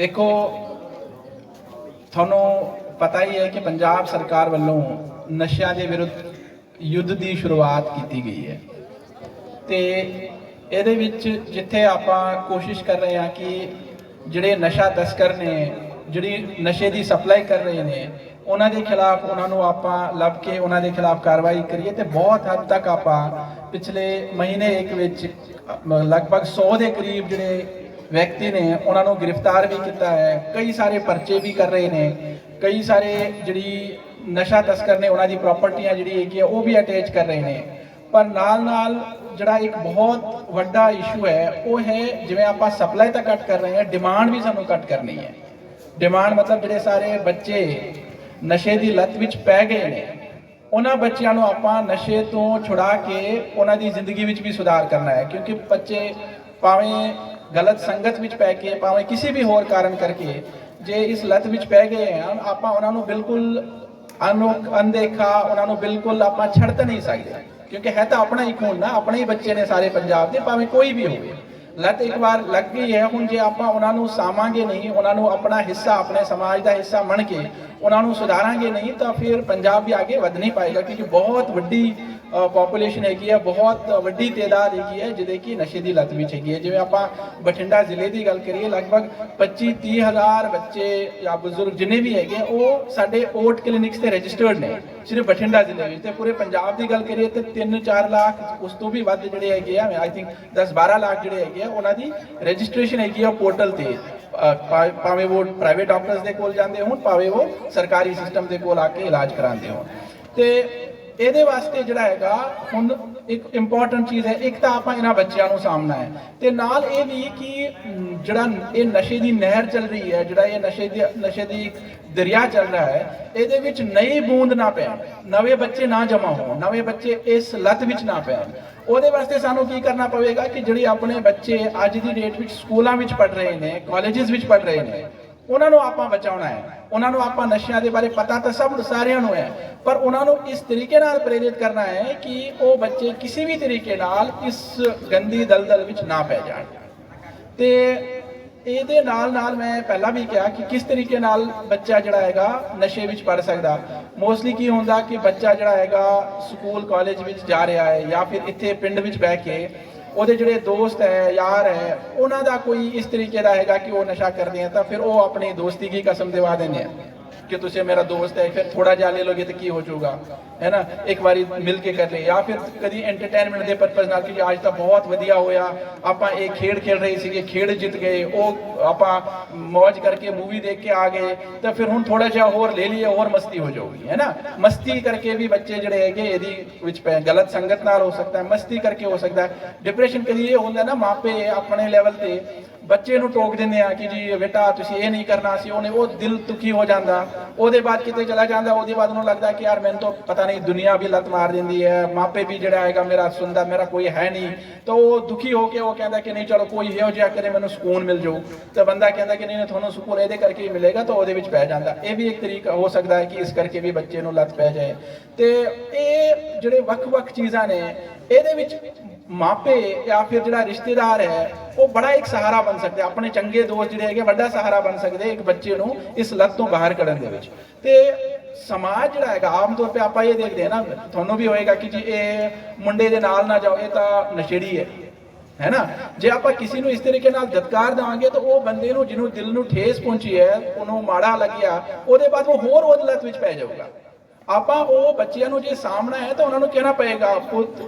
ਦੇਖੋ, ਤੁਹਾਨੂੰ ਪਤਾ ਹੀ ਹੈ ਕਿ ਪੰਜਾਬ ਸਰਕਾਰ ਵੱਲੋਂ ਨਸ਼ਿਆਂ ਦੇ ਵਿਰੁੱਧ ਯੁੱਧ ਦੀ ਸ਼ੁਰੂਆਤ ਕੀਤੀ ਗਈ ਹੈ। ਤੇ ਇਹਦੇ ਵਿੱਚ ਜਿੱਥੇ ਆਪਾਂ ਕੋਸ਼ਿਸ਼ ਕਰ ਰਹੇ ਹਾਂ ਕਿ ਜਿਹੜੇ ਨਸ਼ਾ ਤਸਕਰ ਨੇ, ਜਿਹੜੀ ਨਸ਼ੇ ਦੀ ਸਪਲਾਈ ਕਰ ਰਹੇ ਨੇ, ਉਹਨਾਂ ਦੇ ਖਿਲਾਫ ਉਹਨਾਂ ਨੂੰ ਆਪਾਂ ਲੱਭ ਕੇ ਉਹਨਾਂ ਦੇ ਖਿਲਾਫ ਕਾਰਵਾਈ ਕਰੀਏ ਤੇ ਬਹੁਤ ਹੱਦ ਤੱਕ ਆਪਾਂ ਪਿਛਲੇ ਮਹੀਨੇ ਇੱਕ ਵਿੱਚ ਲਗਭਗ 100 ਦੇ ਕਰੀਬ ਜਿਹੜੇ ਵਿਅਕਤੀ ਨੇ ਉਹਨਾਂ ਨੂੰ ਗ੍ਰਿਫਤਾਰ ਵੀ ਕੀਤਾ ਹੈ। ਕਈ ਸਾਰੇ ਪਰਚੇ ਵੀ ਕਰ ਰਹੇ ਨੇ। ਕਈ ਸਾਰੇ ਜਿਹੜੀ ਨਸ਼ਾ ਤਸਕਰ ਨੇ ਉਹਨਾਂ ਦੀ ਪ੍ਰਾਪਰਟੀਆਂ ਜਿਹੜੀ ਹੈਗੀ ਹੈ ਉਹ ਵੀ ਅਟੈਚ ਕਰ ਰਹੇ ਨੇ। ਪਰ ਨਾਲ ਨਾਲ ਜਿਹੜਾ ਇੱਕ ਬਹੁਤ ਵੱਡਾ ਇਸ਼ੂ ਹੈ, ਉਹ ਹੈ ਜਿਵੇਂ ਆਪਾਂ ਸਪਲਾਈ ਤਾਂ ਕੱਟ ਕਰ ਰਹੇ ਹਾਂ ਡਿਮਾਂਡ ਵੀ ਸਾਨੂੰ ਕੱਟ ਕਰਨੀ ਹੈ। ਡਿਮਾਂਡ ਮਤਲਬ ਜਿਹੜੇ ਸਾਰੇ ਬੱਚੇ ਨਸ਼ੇ ਦੀ ਲਤ ਵਿੱਚ ਪੈ ਗਏ ਨੇ, ਉਹਨਾਂ ਬੱਚਿਆਂ ਨੂੰ ਆਪਾਂ ਨਸ਼ੇ ਤੋਂ ਛੁਡਾ ਕੇ ਉਹਨਾਂ ਦੀ ਜ਼ਿੰਦਗੀ ਵਿੱਚ ਵੀ ਸੁਧਾਰ ਕਰਨਾ ਹੈ। ਕਿਉਂਕਿ ਬੱਚੇ ਭਾਵੇਂ ਗਲਤ ਸੰਗਤ ਵਿੱਚ ਪੈ ਕੇ, ਭਾਵੇਂ ਕਿਸੇ ਵੀ ਹੋਰ ਕਾਰਨ ਕਰਕੇ, ਜੇ ਇਸ ਲਤ ਵਿੱਚ ਪੈ ਗਏ ਹਨ ਆਪਾਂ ਉਹਨਾਂ ਨੂੰ ਬਿਲਕੁਲ ਅਨਦੇਖਾ ਉਹਨਾਂ ਨੂੰ ਬਿਲਕੁਲ ਆਪਾਂ ਛੱਡ ਨਹੀਂ ਸਕਦੇ। ਕਿਉਂਕਿ ਹੈ ਤਾਂ ਆਪਣਾ ਹੀ ਖੂਨ ਨਾ, ਆਪਣੇ ਹੀ ਬੱਚੇ ਨੇ ਸਾਰੇ ਪੰਜਾਬ ਦੇ, ਭਾਵੇਂ ਕੋਈ ਵੀ ਹੋਵੇ। ਲੱਤ ਇੱਕ ਵਾਰ ਲੱਗ ਗਈ ਹੈ, ਹੁਣ ਜੇ ਆਪਾਂ ਉਹਨਾਂ ਨੂੰ ਸਾਮਾਂਗੇ ਨਹੀਂ, ਉਹਨਾਂ ਨੂੰ ਆਪਣਾ ਹਿੱਸਾ, ਆਪਣੇ ਸਮਾਜ ਦਾ ਹਿੱਸਾ ਮੰਨ ਕੇ ਉਹਨਾਂ ਨੂੰ ਸੁਧਾਰਾਂਗੇ ਨਹੀਂ, ਤਾਂ ਫਿਰ ਪੰਜਾਬ ਵੀ ਅੱਗੇ ਵਧ ਨਹੀਂ ਪਾਏਗਾ, ਕਿਉਂਕਿ ਬਹੁਤ ਵੱਡੀ ਪੋਪੂਲੇਸ਼ਨ ਹੈਗੀ ਹੈ ਬਹੁਤ ਵੱਡੀ ਤਾਦਾਦ ਹੈਗੀ ਹੈ ਜਿਹਦੇ ਕਿ ਨਸ਼ੇ ਦੀ ਲਤ ਵਿੱਚ ਹੈਗੀ ਹੈ। ਜਿਵੇਂ ਆਪਾਂ ਬਠਿੰਡਾ ਜ਼ਿਲ੍ਹੇ ਦੀ ਗੱਲ ਕਰੀਏ ਲਗਭਗ 25 30 ਹਜ਼ਾਰ ਬੱਚੇ ਜਾਂ ਬਜ਼ੁਰਗ ਜਿੰਨੇ ਵੀ ਹੈਗੇ ਉਹ ਸਾਡੇ ਓਟ ਕਲੀਨਿਕਸ ਤੇ ਰਜਿਸਟਰਡ ਨੇ ਸਿਰਫ ਬਠਿੰਡਾ ਜ਼ਿਲ੍ਹੇ ਵਿੱਚ। ਤੇ ਪੂਰੇ ਪੰਜਾਬ ਦੀ ਗੱਲ ਕਰੀਏ ਤੇ 3-4 ਲੱਖ ਉਸ ਤੋਂ ਵੀ ਵੱਧ ਜਿਹੜੇ ਹੈਗੇ ਆ ਆਈ ਥਿੰਕ 10-12 ਲੱਖ ਜਿਹੜੇ ਹੈਗੇ ਆ ਉਹਨਾਂ ਦੀ ਰਜਿਸਟ੍ਰੇਸ਼ਨ ਹੈਗੀ ਆ ਪੋਰਟਲ ਤੇ। ਅ, ਭਾਵੇਂ ਉਹ ਪ੍ਰਾਈਵੇਟ ਡਾਕਟਰਸ ਦੇ ਕੋਲ ਜਾਂਦੇ ਹੋਣ ਭਾਵੇਂ ਉਹ ਸਰਕਾਰੀ ਸਿਸਟਮ ਦੇ ਕੋਲ ਆ ਕੇ ਇਲਾਜ ਕਰਾਉਂਦੇ ਹੋਣ। ਤੇ ਇਹਦੇ ਵਾਸਤੇ ਜਿਹੜਾ ਹੈਗਾ, ਹੁਣ ਇੱਕ ਇੰਪੋਰਟੈਂਟ ਚੀਜ਼ ਹੈ, ਇੱਕ ਤਾਂ ਆਪਾਂ ਇਹਨਾਂ ਬੱਚਿਆਂ ਨੂੰ ਸਾਹਮਣਾ ਹੈ। ਤੇ ਨਾਲ ਇਹ ਵੀ ਕਿ ਜਿਹੜਾ ਇਹ ਨਸ਼ੇ ਦੀ ਨਹਿਰ ਚੱਲ ਰਹੀ ਹੈ, ਜਿਹੜਾ ਇਹ ਨਸ਼ੇ ਦੀ ਨਸ਼ੇ ਦੀ ਦਰਿਆ ਚੱਲ ਰਿਹਾ ਹੈ, ਇਹਦੇ ਵਿੱਚ ਨਈ ਬੂੰਦ ਨਾ ਪੈਣ। ਨਵੇਂ ਬੱਚੇ ਨਾ ਜਮਾ ਹੋਣ, ਨਵੇਂ ਬੱਚੇ ਇਸ ਲਤ ਵਿੱਚ ਨਾ ਪੈਣ। ਉਹਦੇ ਵਾਸਤੇ ਸਾਨੂੰ ਕੀ ਕਰਨਾ ਪਵੇਗਾ ਕਿ ਜਿਹੜੀ ਆਪਣੇ ਬੱਚੇ ਅੱਜ ਦੀ ਡੇਟ ਵਿੱਚ ਸਕੂਲਾਂ ਵਿੱਚ ਪੜ ਰਹੇ ਨੇ ਕਾਲਜਸ ਵਿੱਚ ਪੜ ਰਹੇ ਨੇ ਉਹਨਾਂ ਨੂੰ ਆਪਾਂ ਬਚਾਉਣਾ ਹੈ। ਉਹਨਾਂ ਨੂੰ ਆਪਾਂ ਨਸ਼ਿਆਂ ਦੇ ਬਾਰੇ ਪਤਾ ਤਾਂ ਸਭ ਸਾਰਿਆਂ ਨੂੰ ਹੈ। ਪਰ ਉਹਨਾਂ ਨੂੰ ਇਸ ਤਰੀਕੇ ਨਾਲ ਪ੍ਰੇਰਿਤ ਕਰਨਾ ਹੈ ਕਿ ਉਹ ਬੱਚੇ ਕਿਸੇ ਵੀ ਤਰੀਕੇ ਨਾਲ ਇਸ ਗੰਦੀ ਦਲਦਲ ਵਿੱਚ ਨਾ ਪੈ ਜਾਣ। ਤੇ ਇਹਦੇ ਨਾਲ ਨਾਲ ਮੈਂ ਪਹਿਲਾਂ ਵੀ ਕਿਹਾ ਕਿ ਕਿਸ ਤਰੀਕੇ ਨਾਲ ਬੱਚਾ ਜਿਹੜਾ ਹੈਗਾ ਨਸ਼ੇ ਵਿੱਚ ਪੜ ਸਕਦਾ। ਮੋਸਟਲੀ ਕੀ ਹੁੰਦਾ ਕਿ ਬੱਚਾ ਜਿਹੜਾ ਹੈਗਾ ਸਕੂਲ ਕਾਲਜ ਵਿੱਚ ਜਾ ਰਿਹਾ ਹੈ ਜਾਂ ਫਿਰ ਇੱਥੇ ਪਿੰਡ ਵਿੱਚ ਬਹਿ ਕੇ ਉਹਦੇ ਜਿਹੜੇ ਦੋਸਤ ਹੈ, ਯਾਰ ਹੈ, ਉਹਨਾਂ ਦਾ ਕੋਈ ਇਸ ਤਰੀਕੇ ਦਾ ਹੈਗਾ ਕਿ ਉਹ ਨਸ਼ਾ ਕਰਦੇ ਆ, ਤਾਂ ਫਿਰ ਉਹ ਆਪਣੀ ਦੋਸਤੀ ਦੀ ਕਸਮ ਦਿਵਾ ਦਿੰਦੇ ਆ। ਕਿ ਤੁਸੀਂ ਮੇਰਾ ਦੋਸਤ ਹੈ ਫਿਰ ਥੋੜਾ ਜਿਹਾ ਲੈ ਲੋਗੇ ਤਾਂ ਕੀ ਹੋ ਜਾਊਗਾ ਹੈ ਨਾ ਇੱਕ ਵਾਰੀ ਮਿਲ ਕੇ ਕਰ ਲਈ ਜਾਂ ਫਿਰ ਕਦੀ ਐਂਟਰਟੇਨਮੈਂਟ ਦੇ ਪਰਪਸ ਨਾਲ ਕਿ ਅੱਜ ਤਾਂ ਬਹੁਤ ਵਧੀਆ ਹੋਇਆ ਆਪਾਂ ਇਹ ਖੇਡ ਖੇਡ ਰਹੇ ਸੀਗੇ ਖੇਡ ਜਿੱਤ ਗਏ ਉਹ ਆਪਾਂ ਮौज ਕਰਕੇ ਮੂਵੀ ਦੇਖ ਕੇ ਆ ਗਏ ਤਾਂ ਫਿਰ ਹੁਣ ਥੋੜਾ ਜਿਹਾ ਹੋਰ ਲੈ ਲਈਏ ਹੋਰ ਮਸਤੀ ਹੋ ਜਾਊਗੀ ਹੈ ਨਾ ਮਸਤੀ ਕਰਕੇ ਵੀ ਬੱਚੇ ਜਿਹੜੇ ਹੈਗੇ ਇਹਦੀ ਵਿੱਚ ਪੈ ਗਲਤ ਸੰਗਤ ਨਾਲ ਹੋ ਸਕਦਾ ਹੈ ਮਸਤੀ ਕਰਕੇ ਹੋ ਸਕਦਾ ਹੈ ਡਿਪਰੈਸ਼ਨ ਕਦੀ ਇਹ ਹੁੰਦਾ ਨਾ ਮਾਪੇ ਆਪਣੇ ਲੈਵਲ ਤੇ ਬੱਚੇ ਨੂੰ ਟੋਕ ਦਿੰਦੇ ਆ ਕਿ ਜੀ ਬੇਟਾ ਤੁਸੀਂ ਇਹ ਨਹੀਂ ਕਰਨਾ ਸੀ ਉਹਨੇ ਉਹ ਦਿਲ ਦੁਖੀ ਹੋ ਜਾਂਦਾ ਉਹਦੇ ਬਾਅਦ ਕਿਤੇ ਚਲਾ ਜਾਂਦਾ, ਉਹਦੇ ਬਾਅਦ ਉਹਨੂੰ ਲੱਗਦਾ ਕਿ ਯਾਰ ਮੈਨੂੰ ਤਾਂ ਪਤਾ ਨਹੀਂ, ਦੁਨੀਆ ਵੀ ਲੱਤ ਮਾਰ ਦਿੰਦੀ ਹੈ, ਮਾਪੇ ਵੀ ਜਿਹੜਾ ਹੈਗਾ ਮੇਰਾ ਸੁਣਦਾ, ਮੇਰਾ ਕੋਈ ਹੈ ਨਹੀਂ। ਤਾਂ ਉਹ ਦੁਖੀ ਹੋ ਕੇ ਉਹ ਕਹਿੰਦਾ ਕਿ ਨਹੀਂ, ਚਲੋ ਕੋਈ ਇਹੋ ਜਿਹਾ ਕਰੇ ਮੈਨੂੰ ਸਕੂਨ ਮਿਲ ਜਾਊ। ਤਾਂ ਬੰਦਾ ਕਹਿੰਦਾ ਕਿ ਨਹੀਂ ਨਹੀਂ, ਤੁਹਾਨੂੰ ਸਕੂਨ ਇਹਦੇ ਕਰਕੇ ਹੀ ਮਿਲੇਗਾ, ਤਾਂ ਉਹਦੇ ਵਿੱਚ ਪੈ ਜਾਂਦਾ। ਇਹ ਵੀ ਇੱਕ ਤਰੀਕਾ ਹੋ ਸਕਦਾ ਹੈ ਕਿ ਇਸ ਕਰਕੇ ਵੀ ਬੱਚੇ ਨੂੰ ਲੱਤ ਪੈ ਜਾਏ। ਤੇ ਇਹ ਜਿਹੜੇ ਵੱਖ-ਵੱਖ ਚੀਜ਼ਾਂ ਨੇ, ਇਹਦੇ ਵਿੱਚ ਮਾਪੇ ਜਾਂ ਫਿਰ ਜਿਹੜਾ ਰਿਸ਼ਤੇਦਾਰ ਹੈ ਉਹ ਬੜਾ ਇੱਕ ਸਹਾਰਾ ਬਣ ਸਕਦੇ। ਆਪਣੇ ਚੰਗੇ ਦੋਸਤ ਜਿਹੜੇ ਹੈਗੇ ਵੱਡਾ ਸਹਾਰਾ ਬਣ ਸਕਦੇ ਇੱਕ ਬੱਚੇ ਨੂੰ ਇਸ ਲੱਤ ਤੋਂ ਬਾਹਰ ਕੱਢਣ ਦੇ ਵਿੱਚ। ਤੇ ਸਮਾਜ ਜਿਹੜਾ ਹੈਗਾ, ਆਮ ਤੌਰ ਤੇ ਆਪਾਂ ਇਹ ਦੇਖਦੇ ਹਾਂ ਨਾ, ਤੁਹਾਨੂੰ ਵੀ ਹੋਏਗਾ ਕਿ ਜੀ ਇਹ ਮੁੰਡੇ ਦੇ ਨਾਲ ਨਾ ਜਾਓ, ਇਹ ਤਾਂ ਨਸ਼ੇੜੀ ਹੈ। ਹੈ ਨਾ? ਜੇ ਆਪਾਂ ਕਿਸੇ ਨੂੰ ਇਸ ਤਰੀਕੇ ਨਾਲ ਜਤਕਾਰ ਦੇਵਾਂਗੇ, ਤਾਂ ਉਹ ਬੰਦੇ ਨੂੰ ਜਿਹਨੂੰ ਦਿਲ ਨੂੰ ਠੇਸ ਪਹੁੰਚੀ ਹੈ, ਉਹਨੂੰ ਮਾੜਾ ਲੱਗਿਆ, ਉਹਦੇ ਬਾਅਦ ਉਹ ਹੋਰ ਉਹ ਲੱਤ ਵਿੱਚ ਪੈ ਜਾਊਗਾ। ਆਪਾਂ ਉਹ ਬੱਚਿਆਂ ਨੂੰ ਜੇ ਸਾਹਮਣਾ ਹੈ, ਤਾਂ ਉਹਨਾਂ ਨੂੰ ਕਹਿਣਾ ਪਏਗਾ, ਪੁੱਤ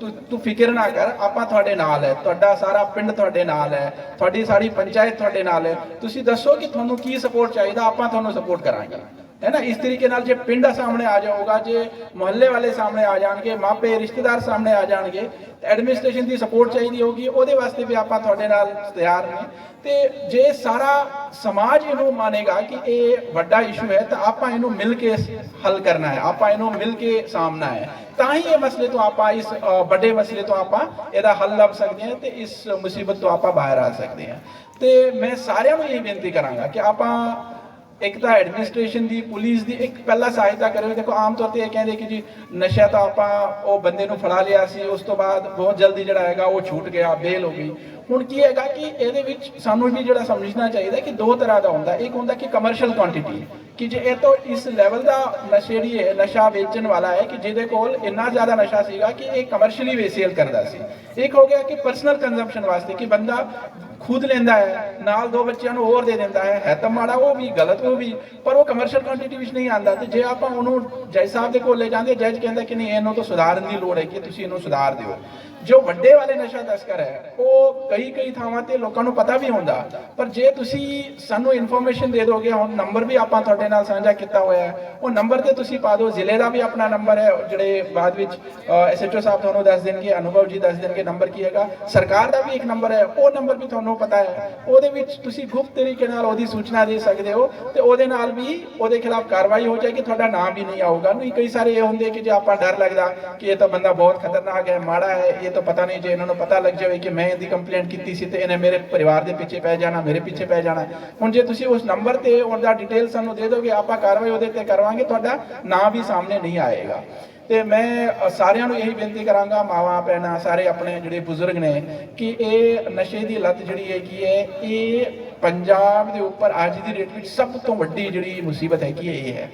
ਤੂੰ ਤੂੰ ਫਿਕਰ ਨਾ ਕਰ, ਆਪਾਂ ਤੁਹਾਡੇ ਨਾਲ ਹੈ, ਤੁਹਾਡਾ ਸਾਰਾ ਪਿੰਡ ਤੁਹਾਡੇ ਨਾਲ ਹੈ, ਤੁਹਾਡੀ ਸਾਰੀ ਪੰਚਾਇਤ ਤੁਹਾਡੇ ਨਾਲ ਹੈ। ਤੁਸੀਂ ਦੱਸੋ ਕਿ ਤੁਹਾਨੂੰ ਕੀ ਸਪੋਰਟ ਚਾਹੀਦਾ, ਆਪਾਂ ਤੁਹਾਨੂੰ ਸਪੋਰਟ ਕਰਾਂਗੇ। ਹੈ ਨਾ? ਇਸ ਤਰੀਕੇ ਨਾਲ ਜੇ ਪਿੰਡ ਸਾਹਮਣੇ ਆ ਜਾਊਗਾ, ਜੇ ਮੁਹੱਲੇ ਵਾਲੇ ਸਾਹਮਣੇ ਆ ਜਾਣਗੇ, ਮਾਪੇ, ਰਿਸ਼ਤੇਦਾਰ ਸਾਹਮਣੇ ਆ ਜਾਣਗੇ ਐਡਮਿਨਿਸਟ੍ਰੇਸ਼ਨ ਦੀ ਸਪੋਰਟ ਚਾਹੀਦੀ ਹੋਗੀ ਉਹਦੇ ਵਾਸਤੇ ਵੀ ਆਪਾਂ ਤੁਹਾਡੇ ਨਾਲ ਤਿਆਰ ਹਾਂ ਤੇ ਜੇ ਸਾਰਾ ਸਮਾਜ ਇਹਨੂੰ ਮਾਨੇਗਾ ਕਿ ਇਹ ਵੱਡਾ ਇਸ਼ੂ ਹੈ, ਤਾਂ ਆਪਾਂ ਇਹਨੂੰ ਮਿਲ ਕੇ ਹੱਲ ਕਰਨਾ ਹੈ। ਆਪਾਂ ਇਹਨੂੰ ਮਿਲ ਕੇ ਸਾਹਮਣਾ ਹੈ। ਤਾਂ ਹੀ ਇਹ ਮਸਲੇ ਤੋਂ ਆਪਾਂ ਇਸ ਵੱਡੇ ਮਸਲੇ ਤੋਂ ਆਪਾਂ ਇਹਦਾ ਹੱਲ ਲੱਭ ਸਕਦੇ ਹਾਂ ਤੇ ਇਸ ਮੁਸੀਬਤ ਤੋਂ ਆਪਾਂ ਬਾਹਰ ਆ ਸਕਦੇ ਹਾਂ। ਤੇ ਮੈਂ ਸਾਰਿਆਂ ਨੂੰ ਇਹ ਬੇਨਤੀ ਕਰਾਂਗਾ ਕਿ ਆਪਾਂ ਇੱਕ ਤਾਂ ਐਡਮਿਨਿਸਟ੍ਰੇਸ਼ਨ ਦੀ ਪੁਲਿਸ ਦੀ ਇੱਕ ਪਹਿਲਾ ਸਹਾਇਤਾ ਕਰੇ। ਦੇਖੋ, ਆਮ ਤੌਰ ਤੇ ਇਹ ਕਹਿੰਦੇ ਕਿ ਜੀ ਨਸ਼ਾ ਤਾਂ ਆਪਾਂ ਉਹ ਬੰਦੇ ਨੂੰ ਫੜਾ ਲਿਆ ਸੀ, ਉਸ ਤੋਂ ਬਾਅਦ ਬਹੁਤ ਜਲਦੀ ਜਿਹੜਾ ਹੈਗਾ ਉਹ ਛੂਟ ਗਿਆ, ਬੇਲ ਹੋ ਗਈ। ਹੁਣ ਕੀ ਹੈਗਾ ਕਿ ਇਹਦੇ ਵਿੱਚ ਸਾਨੂੰ ਵੀ ਜਿਹੜਾ ਸਮਝਣਾ ਚਾਹੀਦਾ ਕਿ ਦੋ ਤਰ੍ਹਾਂ ਦਾ ਹੁੰਦਾ। ਇੱਕ ਹੁੰਦਾ ਕਿ ਕਮਰਸ਼ੀਅਲ ਕੁਆਂਟੀਟੀ ਕਿ ਜੇ ਇਹ ਤੋਂ ਇਸ ਲੈਵਲ ਦਾ ਨਸ਼ੇੜੀ ਹੈ, ਨਸ਼ਾ ਵੇਚਣ ਵਾਲਾ ਹੈ ਕਿ ਜਿਹਦੇ ਕੋਲ ਇੰਨਾ ਜ਼ਿਆਦਾ ਨਸ਼ਾ ਸੀਗਾ ਕਿ ਇਹ ਕਮਰਸ਼ੀਅਲੀ ਵੇ ਸੇਲ ਕਰਦਾ ਸੀ। ਇੱਕ ਹੋ ਗਿਆ ਕਿ ਪਰਸਨਲ ਕੰਜ਼ੰਪਸ਼ਨ ਵਾਸਤੇ ਕਿ ਬੰਦਾ ਖੁਦ ਲੈਂਦਾ ਹੈ, ਨਾਲ ਦੋ ਬੱਚਿਆਂ ਨੂੰ ਹੋਰ ਦੇ ਦਿੰਦਾ ਹੈ। ਹੈ ਤਾਂ ਮਾੜਾ, ਉਹ ਵੀ ਗਲਤ, ਉਹ ਵੀ। ਪਰ ਉਹ ਕਮਰਸ਼ੀਅਲ ਕੁਆਂਟੀਟੀ ਵਿੱਚ ਨਹੀਂ ਆਂਦਾ ਤੇ ਜੇ ਆਪਾਂ ਉਹਨੂੰ ਜੱਜ ਸਾਹਿਬ ਦੇ ਕੋਲ ਲੈ ਜਾਂਦੇ, ਜੱਜ ਕਹਿੰਦਾ ਕਿ ਨਹੀਂ, ਇਹਨੂੰ ਤਾਂ ਸੁਧਾਰਨ ਦੀ ਲੋੜ ਹੈ ਕਿ ਤੁਸੀਂ ਇਹਨੂੰ ਸੁਧਾਰ ਦਿਓ। ਜੋ ਵੱਡੇ ਵਾਲੇ ਨਸ਼ਾ ਤਸਕਰ ਹੈ, ਉਹ ਕਈ ਕਈ ਥਾਵਾਂ ਤੇ ਲੋਕਾਂ ਨੂੰ ਪਤਾ ਵੀ ਹੁੰਦਾ। ਪਰ ਜੇ ਤੁਸੀਂ ਸਾਨੂੰ ਇਨਫੋਰਮੇਸ਼ਨ ਦੇ ਦੋਗੇ, ਹੁਣ ਨੰਬਰ ਵੀ ਆਪਾਂ ਤੁਹਾਡੇ ਨਾਲ ਸਾਂਝਾ ਕੀਤਾ ਹੋਇਆ ਹੈ, ਉਹ ਨੰਬਰ ਤੇ ਤੁਸੀਂ ਪਾ ਦਿਓ। ਜ਼ਿਲ੍ਹੇ ਦਾ ਵੀ ਆਪਣਾ ਨੰਬਰ ਹੈ, ਜਿਹੜੇ ਬਾਅਦ ਵਿੱਚ ਐਸਐਚਓ ਸਾਹਿਬ ਤੁਹਾਨੂੰ ਦੱਸ ਦੇਣਗੇ, ਅਨੁਭਵ ਜੀ ਦੱਸ ਦੇਣਗੇ ਨੰਬਰ ਕੀ ਹੈਗਾ। ਸਰਕਾਰ ਦਾ ਵੀ ਇੱਕ ਨੰਬਰ ਹੈ, ਉਹ ਨੰਬਰ ਵੀ ਤੁਹਾਨੂੰ ਪਤਾ ਹੈ। ਉਹਦੇ ਵਿੱਚ ਤੁਸੀਂ ਗੁਪਤ ਤਰੀਕੇ ਨਾਲ ਉਹਦੀ ਸੂਚਨਾ ਦੇ ਸਕਦੇ ਹੋ ਤੇ ਉਹਦੇ ਨਾਲ ਵੀ ਉਹਦੇ ਖਿਲਾਫ ਕਾਰਵਾਈ ਹੋ ਜਾਏਗੀ, ਤੁਹਾਡਾ ਨਾਮ ਵੀ ਨਹੀਂ ਆਊਗਾ। ਨਹੀਂ, ਕਈ ਸਾਰੇ ਇਹ ਹੁੰਦੇ ਕਿ ਜੇ ਆਪਾਂ ਡਰ ਲੱਗਦਾ ਕਿ ਇਹ ਤਾਂ ਬੰਦਾ ਬਹੁਤ ਖਤਰਨਾਕ ਹੈ, ਮਾੜਾ ਹੈ, ਇਹ ਤਾਂ ਪਤਾ ਨਹੀਂ, ਜੇ ਇਹਨਾਂ ਨੂੰ ਪਤਾ ਲੱਗ ਜਾਵੇ ਕਿ ਮੈਂ ਇਹਦੀ ਕੰਪਲੇਂਟ ਕੀਤੀ ਸੀ ਤੇ ਇਹਨੇ ਮੇਰੇ ਪਰਿਵਾਰ ਦੇ ਪਿੱਛੇ ਪੈ ਜਾਣਾ, ਮੇਰੇ ਪਿੱਛੇ ਪੈ ਜਾਣਾ। ਹੁਣ ਜੇ ਤੁਸੀਂ ਉਸ ਨੰਬਰ ਤੇ ਉਹਦਾ ਡਿਟੇਲ ਸਾਨੂੰ ਦੇ ਦੋਗੇ, ਆਪਾਂ ਕਾਰਵਾਈ ਉਹਦੇ ਤੇ ਕਰਵਾਵਾਂਗੇ ਤੁਹਾਡਾ ਨਾਂ ਵੀ ਸਾਹਮਣੇ ਨਹੀਂ ਆਏਗਾ। ਤੇ ਮੈਂ ਸਾਰਿਆਂ ਨੂੰ ਇਹੀ ਬੇਨਤੀ ਕਰਾਂਗਾ, ਮਾਵਾਂ, ਭੈਣਾਂ, ਸਾਰੇ ਆਪਣੇ ਜਿਹੜੇ ਬਜ਼ੁਰਗ ਨੇ, ਕਿ ਇਹ ਨਸ਼ੇ ਦੀ ਲੱਤ ਜਿਹੜੀ ਹੈਗੀ ਹੈ, ਇਹ ਪੰਜਾਬ ਦੇ ਉੱਪਰ ਅੱਜ ਦੀ ਡੇਟ ਵਿੱਚ ਸਭ ਤੋਂ ਵੱਡੀ ਜਿਹੜੀ ਮੁਸੀਬਤ ਹੈ, ਇਹ ਹੈ।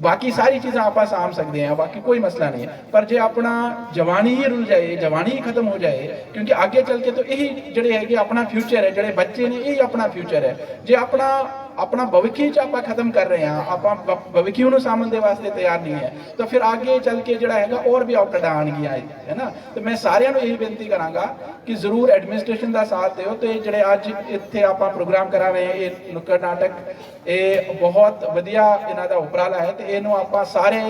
ਬਾਕੀ ਸਾਰੀ ਚੀਜ਼ਾਂ ਆਪਾਂ ਸਾਂਭ ਸਕਦੇ ਹਾਂ, ਬਾਕੀ ਕੋਈ ਮਸਲਾ ਨਹੀਂ ਹੈ। ਪਰ ਜੇ ਆਪਣਾ ਜਵਾਨੀ ਹੀ ਰੁਲ ਜਾਏ, ਜਵਾਨੀ ਹੀ ਖਤਮ ਹੋ ਜਾਏ, ਕਿਉਂਕਿ ਅੱਗੇ ਚੱਲ ਕੇ ਤਾਂ ਇਹੀ ਜਿਹੜੇ ਹੈਗੇ ਆਪਣਾ ਫਿਊਚਰ ਹੈ, ਜਿਹੜੇ ਬੱਚੇ ਨੇ, ਇਹ ਆਪਣਾ ਫਿਊਚਰ ਹੈ। ਜੇ ਆਪਣਾ ਆਪਣਾ ਭਵਿੱਖ ਚ ਆਪਾਂ ਖਤਮ ਕਰ ਰਹੇ ਹਾਂ, ਆਪਾਂ ਭ- ਭਵਿੱਖ ਨੂੰ ਸਾਂਭਣ ਦੇ ਵਾਸਤੇ ਤਿਆਰ ਨਹੀਂ ਹੈ, ਤਾਂ ਫਿਰ ਅੱਗੇ ਚੱਲ ਕੇ ਜਿਹੜਾ ਹੈਗਾ ਹੋਰ ਵੀ ਔਕੜਾਂ ਆਣਗੀਆਂ ਹੈ ਨਾ? ਤੇ ਮੈਂ ਸਾਰਿਆਂ ਨੂੰ ਇਹ ਬੇਨਤੀ ਕਰਾਂਗਾ ਕਿ ਜ਼ਰੂਰ ਐਡਮਿਨਿਸਟ੍ਰੇਸ਼ਨ ਦਾ ਸਾਥ ਦਿਓ ਤੇ ਜਿਹੜੇ ਅੱਜ ਇੱਥੇ ਆਪਾਂ ਪ੍ਰੋਗਰਾਮ ਕਰਾ ਰਹੇ ਇਹ ਨੁੱਕੜ ਨਾਟਕ, ਇਹ ਬਹੁਤ ਵਧੀਆ ਇਹਨਾਂ ਦਾ ਉਪਰਾਲਾ ਹੈ ਤੇ ਇਹਨੂੰ ਆਪਾਂ ਸਾਰੇ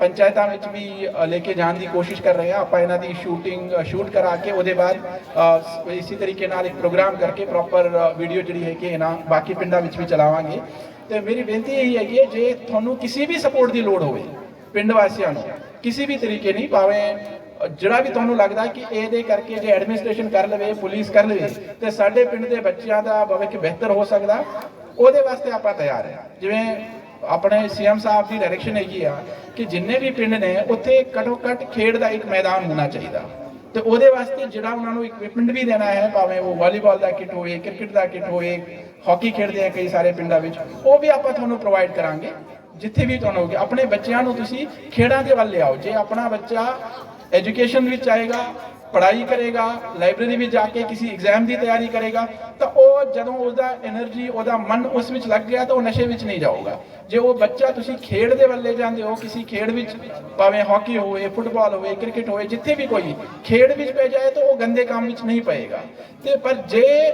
ਪੰਚਾਇਤਾਂ ਵਿੱਚ ਵੀ ਲੈ ਕੇ ਜਾਣ ਦੀ ਕੋਸ਼ਿਸ਼ ਕਰ ਰਹੇ ਹਾਂ। ਆਪਾਂ ਇਹਨਾਂ ਦੀ ਸ਼ੂਟਿੰਗ ਸ਼ੂਟ ਕਰਾ ਕੇ ਉਹਦੇ ਬਾਅਦ ਅ, ਇਸੇ ਤਰੀਕੇ ਨਾਲ ਇੱਕ ਪ੍ਰੋਗਰਾਮ ਕਰਕੇ ਪ੍ਰੋਪਰ ਵੀਡੀਓ ਜਿਹੜੀ ਹੈ ਕਿ ਇਹਨਾਂ ਬਾਕੀ ਪਿੰਡਾਂ ਵਿੱਚ ਵੀ ਚਲਾਵਾਂਗੇ। ਤੇ ਮੇਰੀ ਬੇਨਤੀ ਇਹੀ ਹੈਗੀ ਹੈ ਜੇ ਤੁਹਾਨੂੰ ਕਿਸੇ ਵੀ ਸਪੋਰਟ ਦੀ ਲੋੜ ਹੋਵੇ ਪਿੰਡ ਵਾਸੀਆਂ ਨੂੰ ਕਿਸੇ ਵੀ ਤਰੀਕੇ ਨਹੀਂ ਭਾਵੇਂ ਜਿਹੜਾ ਵੀ ਤੁਹਾਨੂੰ ਲੱਗਦਾ ਕਿ ਇਹਦੇ ਕਰਕੇ ਜੇ ਐਡਮਿਨਿਸਟ੍ਰੇਸ਼ਨ ਕਰ ਲਵੇ ਪੁਲਿਸ ਕਰ ਲਵੇ ਤੇ ਸਾਡੇ ਪਿੰਡ ਦੇ ਬੱਚਿਆਂ ਦਾ ਭਵਿੱਖ ਬਿਹਤਰ ਹੋ ਸਕਦਾ ਉਹਦੇ ਵਾਸਤੇ ਆਪਾਂ ਤਿਆਰ ਹਾਂ। ਜਿਵੇਂ ਆਪਣੇ ਸੀਐਮ ਸਾਹਿਬ ਦੀ ਡਾਇਰੈਕਸ਼ਨ ਹੈਗੀ ਆ ਕਿ ਜਿੰਨੇ ਵੀ ਪਿੰਡ ਨੇ, ਉੱਥੇ ਘੱਟੋ ਘੱਟ ਖੇਡ ਦਾ ਇੱਕ ਮੈਦਾਨ ਹੋਣਾ ਚਾਹੀਦਾ। ਤੇ ਉਹਦੇ ਵਾਸਤੇ ਜਿਹੜਾ ਉਹਨਾਂ ਨੂੰ ਇਕਵਿਪਮੈਂਟ ਵੀ ਦੇਣਾ ਹੈ, ਭਾਵੇਂ ਉਹ ਵਾਲੀਬਾਲ ਦਾ ਕਿੱਟ ਹੋਵੇ ਕ੍ਰਿਕਟ ਦਾ ਕਿੱਟ ਹੋਵੇ ਹਾਕੀ ਖੇਡਦੇ ਆ ਕਈ ਸਾਰੇ ਪਿੰਡਾਂ ਵਿੱਚ, ਉਹ ਵੀ ਆਪਾਂ ਤੁਹਾਨੂੰ ਪ੍ਰੋਵਾਈਡ ਕਰਾਂਗੇ। ਜਿੱਥੇ ਵੀ ਤੁਹਾਨੂੰ ਹੋਗੇ ਆਪਣੇ ਬੱਚਿਆਂ ਨੂੰ ਤੁਸੀਂ ਖੇਡਾਂ ਦੇ ਵੱਲ ਲਿਆਓ। ਜੇ ਆਪਣਾ ਬੱਚਾ ਐਜੂਕੇਸ਼ਨ ਵਿੱਚ ਆਏਗਾ ਪੜ੍ਹਾਈ ਕਰੇਗਾ, ਲਾਇਬ੍ਰੇਰੀ ਵਿੱਚ ਜਾ ਕੇ ਕਿਸੇ ਐਗਜ਼ਾਮ ਦੀ ਤਿਆਰੀ ਕਰੇਗਾ, ਤਾਂ ਉਹ ਜਦੋਂ ਉਹਦਾ એનર્ਜੀ ਉਹਦਾ ਮਨ ਉਸ ਵਿੱਚ ਲੱਗ ਗਿਆ ਤਾਂ ਉਹ ਨਸ਼ੇ ਵਿੱਚ ਨਹੀਂ ਜਾਊਗਾ। ਜੇ ਉਹ ਬੱਚਾ ਤੁਸੀਂ ਖੇਡ ਦੇ ਵੱਲੇ ਜਾਂਦੇ ਹੋ, ਕਿਸੇ ਖੇਡ ਵਿੱਚ, ਭਾਵੇਂ ਹਾਕੀ ਹੋਵੇ ਫੁੱਟਬਾਲ ਹੋਵੇ ਕ੍ਰਿਕਟ ਹੋਵੇ, ਜਿੱਥੇ ਵੀ ਕੋਈ ਖੇਡ ਵਿੱਚ ਪੈ ਜਾਏ ਤਾਂ ਉਹ ਗੰਦੇ ਕੰਮ ਵਿੱਚ ਨਹੀਂ ਪਏਗਾ। ਤੇ ਪਰ ਜੇ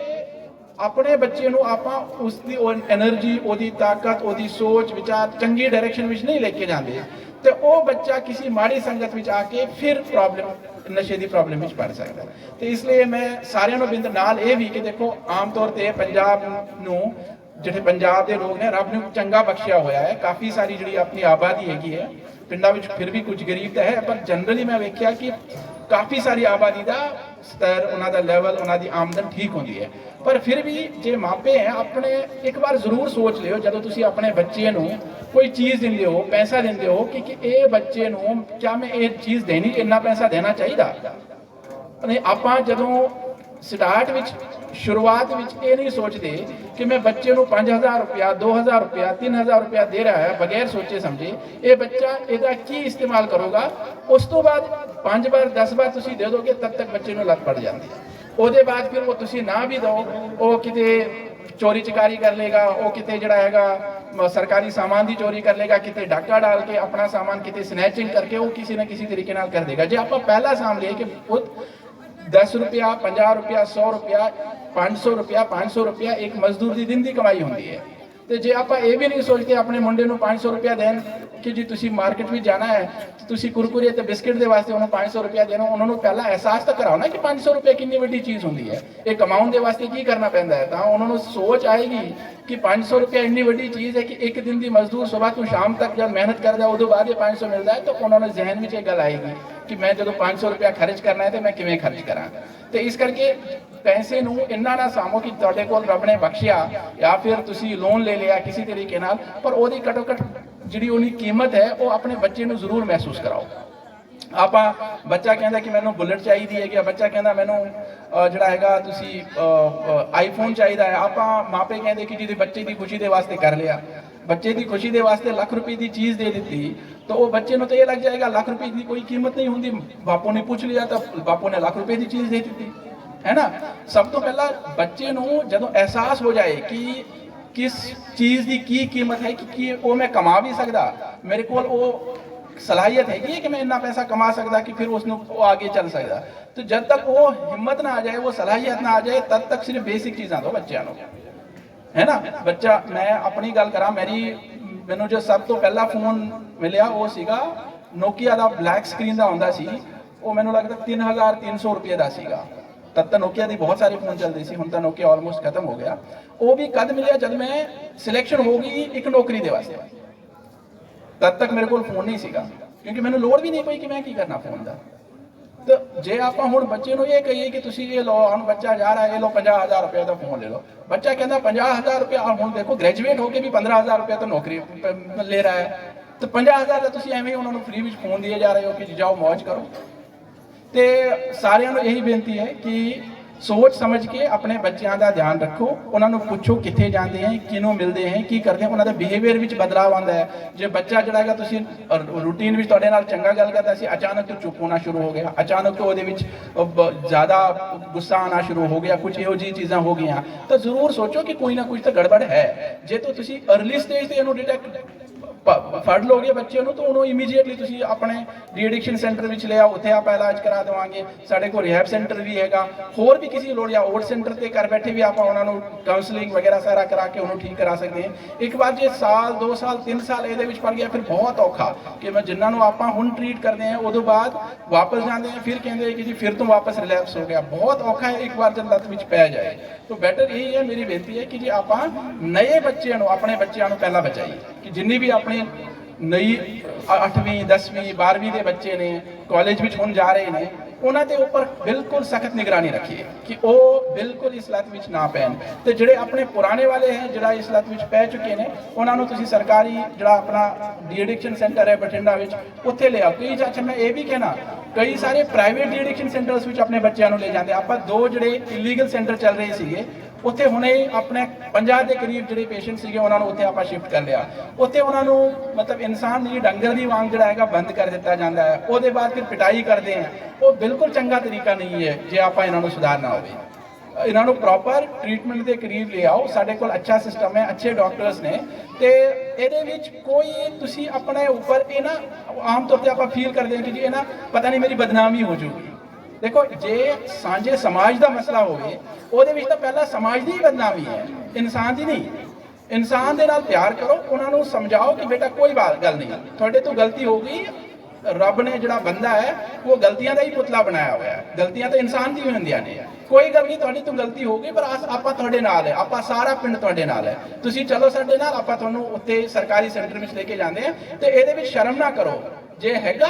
ਆਪਣੇ ਬੱਚੇ ਨੂੰ ਆਪਾਂ ਉਸ ਦੀ ਉਹ એનર્ਜੀ ਉਹਦੀ ਤਾਕਤ, ਉਹਦੀ ਸੋਚ, ਵਿਚਾਰ ਚੰਗੀ ਡਾਇਰੈਕਸ਼ਨ ਵਿੱਚ ਨਹੀਂ ਲੈ ਕੇ ਜਾਂਦੇ, ਤੇ ਉਹ ਬੱਚਾ ਕਿਸੇ ਮਾੜੀ ਸੰਗਤ ਵਿੱਚ ਆ ਕੇ ਫਿਰ ਪ੍ਰੋਬਲਮ ਨਸ਼ੇ ਦੀ ਪ੍ਰੋਬਲਮ ਵਿੱਚ ਪੜ ਸਕਦਾ। ਤੇ ਇਸ ਲਈ ਮੈਂ ਸਾਰਿਆਂ ਨੂੰ ਬਿੰਦ ਨਾਲ ਇਹ ਵੀ ਕਿ ਦੇਖੋ, ਆਮ ਤੌਰ ਤੇ ਪੰਜਾਬ ਨੂੰ ਜਿਹੜੇ ਪੰਜਾਬ ਦੇ ਲੋਕ ਨੇ, ਰੱਬ ਨੇ ਚੰਗਾ ਬਖਸ਼ਿਆ ਹੋਇਆ ਹੈ। ਕਾਫੀ ਸਾਰੀ ਜਿਹੜੀ ਆਪਣੀ ਆਬਾਦੀ ਹੈਗੀ ਹੈ ਪਿੰਡਾਂ ਵਿੱਚ ਫਿਰ ਵੀ ਕੁਝ ਗਰੀਬ ਤਾਂ ਹੈ, ਪਰ ਜਨਰਲੀ ਮੈਂ ਵੇਖਿਆ ਕਿ ਕਾਫੀ ਸਾਰੀ ਆਬਾਦੀ ਦਾ ਸਤਰ, ਉਹਨਾਂ ਦਾ ਲੈਵਲ ਉਹਨਾਂ ਦੀ ਆਮਦਨ ਠੀਕ ਹੁੰਦੀ ਹੈ। ਪਰ ਫਿਰ ਵੀ ਜੇ ਮਾਪੇ ਹੈ, ਆਪਣੇ ਇੱਕ ਵਾਰ ਜ਼ਰੂਰ ਸੋਚ ਲਿਓ, ਜਦੋਂ ਤੁਸੀਂ ਆਪਣੇ ਬੱਚੇ ਨੂੰ ਕੋਈ ਚੀਜ਼ ਦਿੰਦੇ ਹੋ, ਪੈਸਾ ਦਿੰਦੇ ਹੋ, ਕਿ ਕਿ ਇਹ ਬੱਚੇ ਨੂੰ ਕਿਆ ਮੈਂ ਇਹ ਚੀਜ਼ ਦੇਣੀ, ਇੰਨਾ ਪੈਸਾ ਦੇਣਾ ਚਾਹੀਦਾ? ਨਹੀਂ, ਆਪਾਂ ਜਦੋਂ ਸਟਾਰਟ ਵਿੱਚ, ਸ਼ੁਰੂਆਤ ਵਿੱਚ ਇਹ ਨਹੀਂ ਸੋਚਦੇ ਕਿ ਮੈਂ ਬੱਚੇ ਨੂੰ 5000 ਰੁਪਇਆ 2000 ਰੁਪਇਆ 3000 ਰੁਪਇਆ ਦੇ ਰਿਹਾ ਹੈ, ਬਗੈਰ ਸੋਚੇ ਸਮਝੇ, ਇਹ ਬੱਚਾ ਇਹਦਾ ਕੀ ਇਸਤੇਮਾਲ ਕਰੂਗਾ? ਉਸ ਤੋਂ ਬਾਅਦ 5 ਵਾਰ 10 ਵਾਰ ਤੁਸੀਂ ਦੇ ਦੋਗੇ, ਤਦ ਤੱਕ ਬੱਚੇ ਨੂੰ ਲੱਤ ਪੜ ਜਾਂਦੀ ਹੈ। ਉਹਦੇ ਬਾਅਦ ਫਿਰ ਉਹ ਤੁਸੀਂ ਨਾ ਵੀ ਦਿਓ, ਉਹ ਕਿਤੇ ਚੋਰੀ ਚਕਾਰੀ ਕਰ ਲੇਗਾ ਉਹ ਕਿਤੇ ਜਿਹੜਾ ਹੈਗਾ ਸਰਕਾਰੀ ਸਾਮਾਨ ਦੀ ਚੋਰੀ ਕਰ ਲੇਗਾ ਕਿਤੇ ਡਾਕਾ ਡਾਲ ਕੇ ਆਪਣਾ ਸਾਮਾਨ ਕਿਤੇ ਸਨੈਚਿੰਗ ਕਰਕੇ ਉਹ ਕਿਸੇ ਨਾ ਕਿਸੇ ਤਰੀਕੇ ਨਾਲ ਕਰ ਦੇਗਾ। ਜੇ ਆਪਾਂ ਪਹਿਲਾਂ ਸਾਮ ਲਈਏ ਕਿ ਪੁੱਤ 10 ਰੁਪਿਆ 50 ਰੁਪਿਆ 100 ਰੁਪਿਆ 500 ਰੁਪਿਆ 500 ਰੁਪਿਆ ਇੱਕ ਮਜ਼ਦੂਰ ਦੀ ਦਿਨ ਦੀ ਕਮਾਈ ਹੁੰਦੀ ਹੈ ਤੇ ਜੇ ਆਪਾਂ ਇਹ ਵੀ ਨਹੀਂ ਸੋਚਦੇ ਆਪਣੇ ਮੁੰਡੇ ਨੂੰ 500 ਰੁਪਿਆ ਦੇਣ ਕਿ ਜੀ ਤੁਸੀਂ ਮਾਰਕੀਟ ਵਿੱਚ ਜਾਣਾ ਹੈ ਤੁਸੀਂ ਕੁਰਕੁਰੇ ਤੇ ਬਿਸਕਟ ਦੇ ਵਾਸਤੇ ਉਹਨੂੰ 500 ਰੁਪਿਆ ਦੇਣਾ ਉਹਨਾਂ ਨੂੰ ਪਹਿਲਾਂ ਅਹਿਸਾਸ ਤਾਂ ਕਰਾਓ ਨਾ ਕਿ 500 ਰੁਪਏ ਕਿੰਨੀ ਵੱਡੀ ਚੀਜ਼ ਹੁੰਦੀ ਹੈ ਇਹ ਕਮਾਉਣ ਦੇ ਵਾਸਤੇ ਕੀ ਕਰਨਾ ਪੈਂਦਾ ਹੈ ਤਾਂ ਉਹਨਾਂ ਨੂੰ ਸੋਚ ਆਏਗੀ ਕਿ 500 ਰੁਪਏ ਇੰਨੀ ਵੱਡੀ ਚੀਜ਼ ਹੈ ਕਿ ਇੱਕ ਦਿਨ ਦੀ ਮਜ਼ਦੂਰ ਸਵੇਰ ਤੋਂ ਸ਼ਾਮ ਤੱਕ ਜਦ ਮਿਹਨਤ ਕਰਦਾ ਹੈ, ਉਦੋਂ ਬਾਅਦ ਇਹ 500 ਮਿਲਦਾ ਹੈ ਤਾਂ ਉਹਨਾਂ ਨੂੰ ਜ਼ਿਹਨ ਵਿੱਚ ਇਹ ਗੱਲ ਆਏਗੀ ਕਿ ਮੈਂ ਜਦੋਂ 500 ਰੁਪਇਆ ਖਰਚ ਕਰਨਾ ਹੈ ਤੇ ਮੈਂ ਕਿਵੇਂ ਖਰਚ ਕਰਾਂ? ਤੇ ਇਸ ਕਰਕੇ ਪੈਸੇ ਨੂੰ ਇੰਨਾ ਨਾ ਸਾਮੋ ਕਿ ਤੁਹਾਡੇ ਕੋਲ ਰੱਬ ਨੇ ਬਖਸ਼ਿਆ ਜਾਂ ਫਿਰ ਤੁਸੀਂ ਲੋਨ ਲੈ ਲਿਆ ਕਿਸੇ ਤਰੀਕੇ ਨਾਲ, ਪਰ ਉਹਦੀ ਘੱਟੋ ਘੱਟ ਜਿਹੜੀ ਉਹਦੀ ਕੀਮਤ ਹੈ, ਉਹ ਆਪਣੇ ਬੱਚੇ ਨੂੰ ਜ਼ਰੂਰ ਮਹਿਸੂਸ ਕਰਾਓ। ਆਪਾਂ ਬੱਚਾ ਕਹਿੰਦਾ ਕਿ ਮੈਨੂੰ ਬੁਲਟ ਚਾਹੀਦੀ ਹੈ ਕਿ ਬੱਚਾ ਕਹਿੰਦਾ ਮੈਨੂੰ ਜਿਹੜਾ ਹੈਗਾ ਤੁਸੀਂ ਆਈਫੋਨ ਚਾਹੀਦਾ ਹੈ। ਆਪਾਂ ਮਾਪੇ ਕਹਿੰਦੇ ਕਿ ਜਿਹਦੇ ਬੱਚੇ ਦੀ ਖੁਸ਼ੀ ਦੇ ਵਾਸਤੇ ਕਰ ਲਿਆ। ਬੱਚੇ ਦੀ ਖੁਸ਼ੀ ਦੇ ਵਾਸਤੇ ਲੱਖ ਰੁਪਏ ਦੀ ਚੀਜ਼ ਦੇ ਦਿੱਤੀ। ਤਾਂ ਉਹ ਬੱਚੇ ਨੂੰ ਤਾਂ ਇਹ ਲੱਗ ਜਾਏਗਾ ਲੱਖ ਰੁਪਏ ਦੀ ਕੋਈ ਕੀਮਤ ਨਹੀਂ ਹੁੰਦੀ ਬਾਪੂ ਨੇ ਪੁੱਛ ਲਿਆ ਤਾਂ ਬਾਪੂ ਨੇ ਲੱਖ ਰੁਪਏ ਦੀ ਚੀਜ਼ ਦੇ ਦਿੱਤੀ ਹੈ ਨਾ ਸਭ ਤੋਂ ਪਹਿਲਾਂ ਬੱਚੇ ਨੂੰ ਜਦੋਂ ਅਹਿਸਾਸ ਹੋ ਜਾਏ ਕਿ ਕਿਸ ਚੀਜ਼ ਦੀ ਕੀ ਕੀਮਤ ਹੈ ਕਿ ਕੀ ਉਹ ਮੈਂ ਕਮਾ ਵੀ ਸਕਦਾ ਮੇਰੇ ਕੋਲ ਉਹ ਸਲਾਹੀਅਤ ਹੈਗੀ ਹੈ ਕਿ ਮੈਂ ਇੰਨਾ ਪੈਸਾ ਕਮਾ ਸਕਦਾ ਕਿ ਫਿਰ ਉਸ ਨੂੰ ਉਹ ਆਗੇ ਚੱਲ ਸਕਦਾ ਤੇ ਜਦ ਤੱਕ ਉਹ ਹਿੰਮਤ ਨਾ ਆ ਜਾਏ ਉਹ ਸਲਾਹੀਅਤ ਨਾ ਆ ਜਾਏ ਤਦ ਤੱਕ ਸਿਰਫ ਬੇਸਿਕ ਚੀਜ਼ਾਂ ਦੋ ਬੱਚਿਆਂ ਨੂੰ ਹੈ ਨਾ ਬੱਚਾ ਮੈਂ ਆਪਣੀ ਗੱਲ ਕਰਾਂ ਮੇਰੀ ਮੈਨੂੰ ਜੋ ਸਭ ਤੋਂ ਪਹਿਲਾ ਫੋਨ ਮਿਲਿਆ, ਉਹ ਸੀਗਾ ਨੋਕੀਆ ਦਾ ਬਲੈਕ ਸਕਰੀਨ ਦਾ ਹੁੰਦਾ ਸੀ। ਉਹ ਮੈਨੂੰ ਲੱਗਦਾ 3300 ਰੁਪਏ ਦਾ ਸੀਗਾ। ਤਦ ਤਾਂ ਨੋਕੀਆ ਦੀ ਬਹੁਤ ਸਾਰੇ ਫੋਨ ਚੱਲਦੇ ਸੀ, ਹੁਣ ਤਾਂ ਨੋਕੀਆ ਆਲਮੋਸਟ ਖਤਮ ਹੋ ਗਿਆ। ਉਹ ਵੀ ਕਦ ਮਿਲਿਆ? ਜਦ ਮੈਂ ਸਿਲੈਕਸ਼ਨ ਹੋ ਗਈ ਇੱਕ ਨੌਕਰੀ ਦੇ ਵਾਸਤੇ। ਤਦ ਤੱਕ ਮੇਰੇ ਕੋਲ ਫੋਨ ਨਹੀਂ ਸੀਗਾ। ਕਿਉਂਕਿ ਮੈਨੂੰ ਲੋੜ ਵੀ ਨਹੀਂ ਪਈ ਕਿ ਮੈਂ ਕੀ ਕਰਨਾ ਫੋਨ ਦਾ। ਤੇ ਜੇ ਆਪਾਂ ਹੁਣ ਬੱਚੇ ਨੂੰ ਇਹ ਕਹੀਏ ਕਿ ਤੁਸੀਂ ਇਹ ਲਓ, ਹੁਣ ਬੱਚਾ ਜਾ ਰਿਹਾ, ਇਹ ਲਓ 50000 ਰੁਪਏ ਦਾ ਫੋਨ ਲੈ ਲਓ। ਬੱਚਾ ਕਹਿੰਦਾ 50000 ਰੁਪਏ ਹੁਣ ਦੇਖੋ ਗ੍ਰੈਜੂਏਟ ਹੋ ਕੇ ਵੀ 15000 ਰੁਪਏ ਤਾਂ ਨੌਕਰੀ ਲੈ ਰਿਹਾ ਹੈ। ਤੇ 50000 ਦਾ ਤੁਸੀਂ ਐਵੇਂ ਉਹਨਾਂ ਨੂੰ ਫ੍ਰੀ ਵਿੱਚ ਫੋਨ ਦਿਏ ਜਾ ਰਹੇ ਹੋ ਕਿ ਜਾਓ ਮौज ਕਰੋ। ਤੇ ਸਾਰਿਆਂ ਨੂੰ ਇਹੀ ਬੇਨਤੀ ਹੈ ਕਿ ਸੋਚ ਸਮਝ ਕੇ ਆਪਣੇ ਬੱਚਿਆਂ ਦਾ ਧਿਆਨ ਰੱਖੋ, ਉਹਨਾਂ ਨੂੰ ਪੁੱਛੋ ਕਿੱਥੇ ਜਾਂਦੇ ਹੈ, ਕਿਹਨੂੰ ਮਿਲਦੇ ਹੈ, ਕੀ ਕਰਦੇ ਹੈ, ਉਹਨਾਂ ਦੇ ਬਿਹੇਵੀਅਰ ਵਿੱਚ ਬਦਲਾਅ ਆਉਂਦਾ ਹੈ। ਜੇ ਬੱਚਾ ਜਿਹੜਾ ਹੈਗਾ ਤੁਸੀਂ ਰੂਟੀਨ ਵਿੱਚ ਤੁਹਾਡੇ ਨਾਲ ਚੰਗਾ ਗੱਲ ਕਰਦਾ ਸੀ, ਅਚਾਨਕ ਤੋਂ ਚੁੱਪ ਹੋਣਾ ਸ਼ੁਰੂ ਹੋ ਗਿਆ, ਅਚਾਨਕ ਤੋਂ ਉਹਦੇ ਵਿੱਚ ਬ- ਜ਼ਿਆਦਾ ਗੁੱਸਾ ਆਣਾ ਸ਼ੁਰੂ ਹੋ ਗਿਆ ਕੁਝ ਇਹੋ ਜਿਹੀ ਚੀਜ਼ਾਂ ਹੋ ਗਈਆਂ, ਤਾਂ ਜ਼ਰੂਰ ਸੋਚੋ ਕਿ ਕੋਈ ਨਾ ਕੁਝ ਤਾਂ ਗੜਬੜ ਹੈ। ਜੇ ਤੋਂ ਤੁਸੀਂ ਅਰਲੀ ਸਟੇਜ ਤੇ ਇਹਨੂੰ ਡਿਟੈਕਟ ਫੜ ਲੋਗੇ ਬੱਚੇ ਨੂੰ, ਤਾਂ ਉਹਨੂੰ ਇਮੀਡੀਏਟਲੀ ਤੁਸੀਂ ਆਪਣੇ ਡੀ ਸੈਂਟਰ ਵਿੱਚ ਲਿਆਓ, ਉੱਥੇ ਆਪਾਂ ਇਲਾਜ ਕਰਾ ਦੇਵਾਂਗੇ। ਸਾਡੇ ਕੋਲ ਰਿਹੈਬ ਸੈਂਟਰ ਵੀ ਹੈਗਾ। ਹੋਰ ਵੀ ਕਿਸੇ ਲੋੜ ਜਾਂ ਓਟ ਸੈਂਟਰ ਤੇ ਘਰ ਬੈਠੇ ਵੀ ਆਪਾਂ ਉਹਨਾਂ ਨੂੰ ਕਾਉਂਸਲਿੰਗ ਵਗੈਰਾ ਸਾਰਾ ਕਰਾ ਕੇ ਉਹਨੂੰ ਠੀਕ ਕਰਾ ਸਕਦੇ ਹਾਂ। ਇੱਕ ਵਾਰ ਜੇ ਸਾਲ 2 ਸਾਲ 3 ਸਾਲ ਇਹਦੇ ਵਿੱਚ ਪੜ ਗਿਆ, ਫਿਰ ਬਹੁਤ ਔਖਾ ਕਿ ਮੈਂ ਜਿਨ੍ਹਾਂ ਨੂੰ ਆਪਾਂ ਹੁਣ ਟ੍ਰੀਟ ਕਰਦੇ ਹਾਂ, ਉਦੋਂ ਬਾਅਦ ਵਾਪਸ ਜਾਂਦੇ ਆ ਫਿਰ ਕਹਿੰਦੇ ਕਿ ਜੀ ਫਿਰ ਤੋਂ ਵਾਪਸ ਰਿਲੈਪਸ ਹੋ ਗਿਆ। ਬਹੁਤ ਔਖਾ ਹੈ, ਇੱਕ ਵਾਰ ਜਦ ਲੱਤ ਵਿੱਚ ਪੈ ਜਾਏ। ਤਾਂ ਬੈਟਰ ਇਹ ਹੈ, ਮੇਰੀ ਬੇਨਤੀ ਹੈ ਕਿ ਜੇ ਆਪਾਂ ਨਏ ਬੱਚਿਆਂ ਨੂੰ, ਆਪਣੇ ਬੱਚਿਆਂ ਨੂੰ ਪਹਿਲਾਂ ਬਚਾਈਏ, ਕਿ ਜਿੰਨੀ ਵੀ ਆਪਣੀ ਨਈ 8ਵੀਂ 10ਵੀਂ 12ਵੀਂ ਦੇ ਬੱਚੇ ਨੇ ਕਾਲਜ ਵਿੱਚ ਹੁਣ ਜਾ ਰਹੇ ਨੇ, ਉਹਨਾਂ ਦੇ ਉੱਪਰ ਬਿਲਕੁਲ ਸਖਤ ਨਿਗਰਾਨੀ ਰੱਖੀਏ ਕਿ ਉਹ ਬਿਲਕੁਲ ਇਸ ਲੱਤ ਵਿੱਚ ਨਾ ਪੈਣ। ਤੇ ਜਿਹੜੇ ਆਪਣੇ ਪੁਰਾਣੇ ਵਾਲੇ ਹੈ, ਜਿਹੜਾ ਇਸ ਲੱਤ ਵਿੱਚ ਪੈ ਚੁੱਕੇ ਨੇ, ਉਹਨਾਂ ਨੂੰ ਤੁਸੀਂ ਸਰਕਾਰੀ ਜਿਹੜਾ ਆਪਣਾ ਡੀ ਸੈਂਟਰ ਹੈ ਬਠਿੰਡਾ ਵਿੱਚ, ਉੱਥੇ ਲਿਆਓ। ਕਈ ਅੱਛਾ, ਮੈਂ ਇਹ ਵੀ ਕਹਿਣਾ, ਕਈ ਸਾਰੇ ਪ੍ਰਾਈਵੇਟ ਡੀ ਸੈਂਟਰਸ ਵਿੱਚ ਆਪਣੇ ਬੱਚਿਆਂ ਨੂੰ ਲੈ ਜਾਂਦੇ ਆਪਾਂ ਦੋ ਜਿਹੜੇ ਇਲੀਗਲ ਸੈਂਟਰ ਚੱਲ ਰਹੇ ਸੀਗੇ ਉੱਥੇ ਹੁਣੇ ਆਪਣੇ 50 ਦੇ ਕਰੀਬ ਜਿਹੜੇ ਪੇਸ਼ੈਂਟ ਸੀਗੇ, ਉਹਨਾਂ ਨੂੰ ਉੱਥੇ ਆਪਾਂ ਸ਼ਿਫਟ ਕਰ ਲਿਆ। ਉੱਥੇ ਉਹਨਾਂ ਨੂੰ ਮਤਲਬ ਇਨਸਾਨ ਦੀ ਡੰਗਰ ਦੀ ਵਾਂਗ ਜਿਹੜਾ ਹੈਗਾ ਬੰਦ ਕਰ ਦਿੱਤਾ ਜਾਂਦਾ ਹੈ। ਉਹਦੇ ਬਾਅਦ ਫਿਰ ਪਿਟਾਈ ਕਰਦੇ ਆ। ਉਹ ਬਿਲਕੁਲ ਚੰਗਾ ਤਰੀਕਾ ਨਹੀਂ ਹੈ ਜੇ ਆਪਾਂ ਇਹਨਾਂ ਨੂੰ ਸੁਧਾਰਨਾ ਹੋਵੇ। ਇਹਨਾਂ ਨੂੰ ਪ੍ਰੋਪਰ ਟ੍ਰੀਟਮੈਂਟ ਦੇ ਕਰੀਬ ਲਿਆਓ ਸਾਡੇ ਕੋਲ ਅੱਛਾ ਸਿਸਟਮ ਹੈ, ਅੱਛੇ ਡਾਕਟਰਸ ਨੇ। ਤੇ ਇਹਦੇ ਵਿੱਚ ਕੋਈ ਤੁਸੀਂ ਆਪਣੇ ਉੱਪਰ ਇਹ ਨਾ ਆਮ ਤੌਰ ਤੇ ਆਪਾਂ ਫੀਲ ਕਰਦੇ ਹਾਂ ਕਿ ਜੀ ਇਹ ਨਾ ਪਤਾ ਨਹੀਂ ਮੇਰੀ ਬਦਨਾਮੀ ਹੋ ਜੂਗੀ। ਦੇਖੋ, ਜੇ ਸਾਂਝੇ ਸਮਾਜ ਦਾ ਮਸਲਾ ਹੋਵੇ, ਉਹਦੇ ਵਿੱਚ ਤਾਂ ਪਹਿਲਾਂ ਸਮਾਜ ਦੀ ਹੀ ਬਦਨਾਮੀ ਹੈ, ਇਨਸਾਨ ਦੀ ਨਹੀਂ। ਇਨਸਾਨ ਦੇ ਨਾਲ ਪਿਆਰ ਕਰੋ, ਉਹਨਾਂ ਨੂੰ ਸਮਝਾਓ ਕਿ ਬੇਟਾ ਕੋਈ ਬਾਤ, ਗੱਲ ਨਹੀਂ। ਤੁਹਾਡੇ ਤੋਂ ਗਲਤੀ ਹੋ ਗਈ, ਰੱਬ ਨੇ ਜਿਹੜਾ ਬੰਦਾ ਹੈ, ਉਹ ਗਲਤੀਆਂ ਦਾ ਹੀ ਪੁਤਲਾ ਬਣਾਇਆ ਹੋਇਆ ਹੈ। ਗਲਤੀਆਂ ਤਾਂ ਇਨਸਾਨ ਦੀ ਹੀ ਹੁੰਦੀਆਂ ਨੇ। ਕੋਈ ਗੱਲ ਨਹੀਂ, ਤੁਹਾਡੀ ਤੋਂ ਗਲਤੀ ਹੋ ਗਈ, ਪਰ ਆਪਾਂ ਤੁਹਾਡੇ ਨਾਲ ਹੈ, ਆਪਾਂ ਸਾਰਾ ਪਿੰਡ ਤੁਹਾਡੇ ਨਾਲ ਹੈ। ਤੁਸੀਂ ਚਲੋ ਸਾਡੇ ਨਾਲ, ਆਪਾਂ ਤੁਹਾਨੂੰ ਉੱਥੇ ਸਰਕਾਰੀ ਸੈਂਟਰ ਵਿੱਚ ਲੈ ਕੇ ਜਾਂਦੇ ਆ ਤੇ ਇਹਦੇ ਵਿੱਚ ਸ਼ਰਮ ਨਾ ਕਰੋ। ਜੇ ਹੈਗਾ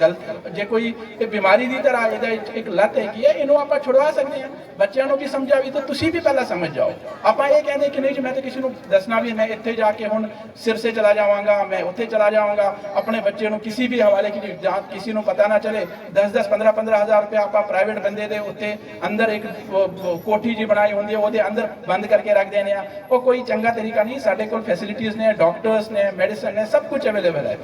ਗਲਤ ਜੇ ਕੋਈ ਇਹ ਬਿਮਾਰੀ ਦੀ ਤਰ੍ਹਾਂ ਇਹਦਾ ਇੱਕ- ਇੱਕ ਲੱਤ ਹੈਗੀ ਹੈ ਇਹਨੂੰ ਆਪਾਂ ਛੁਡਵਾ ਸਕਦੇ ਹਾਂ। ਬੱਚਿਆਂ ਨੂੰ ਵੀ ਸਮਝਾਵੀ ਤਾਂ ਤੁਸੀਂ ਵੀ ਪਹਿਲਾਂ ਸਮਝ ਜਾਓ। ਆਪਾਂ ਇਹ ਕਹਿੰਦੇ ਕਿ ਨਹੀਂ ਜੀ, ਮੈਂ ਤਾਂ ਕਿਸੇ ਨੂੰ ਦੱਸਣਾ ਵੀ ਮੈਂ ਇੱਥੇ ਜਾ ਕੇ ਹੁਣ ਸਿਰਸੇ ਚਲਾ ਜਾਵਾਂਗਾ, ਮੈਂ ਉੱਥੇ ਚਲਾ ਜਾਵਾਂਗਾ। ਆਪਣੇ ਬੱਚੇ ਨੂੰ ਕਿਸੇ ਵੀ ਹਵਾਲੇ ਕਿ ਜਾਂ ਕਿਸੇ ਨੂੰ ਪਤਾ ਨਾ ਚਲੇ 10 10 15 15 ਹਜ਼ਾਰ ਰੁਪਏ ਆਪਾਂ ਪ੍ਰਾਈਵੇਟ ਬੰਦੇ ਦੇ ਉੱਤੇ ਅੰਦਰ ਇੱਕ ਕੋਠੀ ਜੀ ਬਣਾਈ ਹੁੰਦੀ ਹੈ, ਉਹਦੇ ਅੰਦਰ ਬੰਦ ਕਰਕੇ ਰੱਖ ਦੇਣੇ ਆ। ਉਹ ਕੋਈ ਚੰਗਾ ਤਰੀਕਾ ਨਹੀਂ, ਸਾਡੇ ਕੋਲ ਫੈਸਿਲਿਟੀਆਂ ਨੇ ਡਾਕਟਰਸ ਨੇ ਮੈਡੀਸਨ ਨੇ, ਸਭ ਕੁਝ ਅਵੇਲੇਬਲ ਹੈ।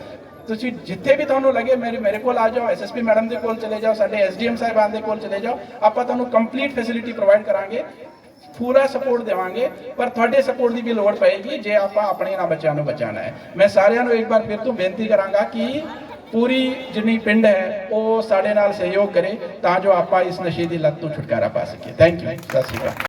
ਤੁਸੀਂ ਜਿੱਥੇ ਵੀ ਤੁਹਾਨੂੰ ਲੱਗੇ ਮੇਰੇ ਮੇਰੇ ਕੋਲ ਆ ਜਾਓ ਐਸਐਸਪੀ ਮੈਡਮ ਦੇ ਕੋਲ ਚਲੇ ਜਾਓ, ਸਾਡੇ ਐਸਡੀਐਮ ਸਾਹਿਬਾਨ ਦੇ ਕੋਲ ਚਲੇ ਜਾਓ, ਆਪਾਂ ਤੁਹਾਨੂੰ ਕੰਪਲੀਟ ਫੈਸਿਲਿਟੀ ਪ੍ਰੋਵਾਈਡ ਕਰਾਂਗੇ, ਪੂਰਾ ਸਪੋਰਟ ਦੇਵਾਂਗੇ, ਪਰ ਤੁਹਾਡੇ ਸਪੋਰਟ ਦੀ ਵੀ ਲੋੜ ਪਏਗੀ ਜੇ ਆਪਾਂ ਆਪਣੇ ਨਾਲ ਬੱਚਿਆਂ ਨੂੰ ਬਚਾਉਣਾ ਹੈ। ਮੈਂ ਸਾਰਿਆਂ ਨੂੰ ਇੱਕ ਵਾਰ ਫਿਰ ਤੋਂ ਬੇਨਤੀ ਕਰਾਂਗਾ ਕਿ ਪੂਰੀ ਜਿੰਨੀ ਪਿੰਡ ਹੈ, ਉਹ ਸਾਡੇ ਨਾਲ ਸਹਿਯੋਗ ਕਰੇ ਤਾਂ ਜੋ ਆਪਾਂ ਇਸ ਨਸ਼ੇ ਦੀ ਲੱਤ ਤੋਂ ਛੁਟਕਾਰਾ ਪਾ ਸਕੀਏ। ਥੈਂਕ ਯੂ ਸਤਿ ਸ਼੍ਰੀ ਅਕਾਲ।